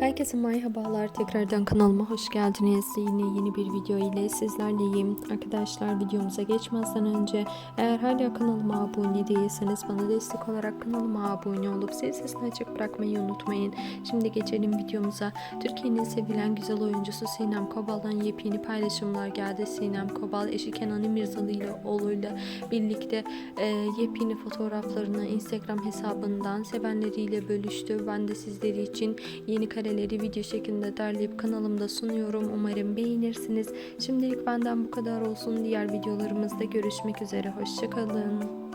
Herkese merhabalar. Tekrardan kanalıma hoş geldiniz. Yine yeni bir video ile sizlerleyim. Arkadaşlar videomuza geçmezden önce eğer hala kanalıma abone değilseniz bana destek olarak kanalıma abone olup zil sesini açık bırakmayı unutmayın. Şimdi geçelim videomuza. Türkiye'nin sevilen güzel oyuncusu Sinem Kobal'dan yepyeni paylaşımlar geldi. Sinem Kobal eşi Kenan İmirzalı ile oğluyla birlikte e, yepyeni fotoğraflarını Instagram hesabından sevenleriyle bölüştü. Ben de sizleri için yeni kareleri video şeklinde derleyip kanalımda sunuyorum. Umarım beğenirsiniz. Şimdilik benden bu kadar olsun. Diğer videolarımızda görüşmek üzere. Hoşçakalın.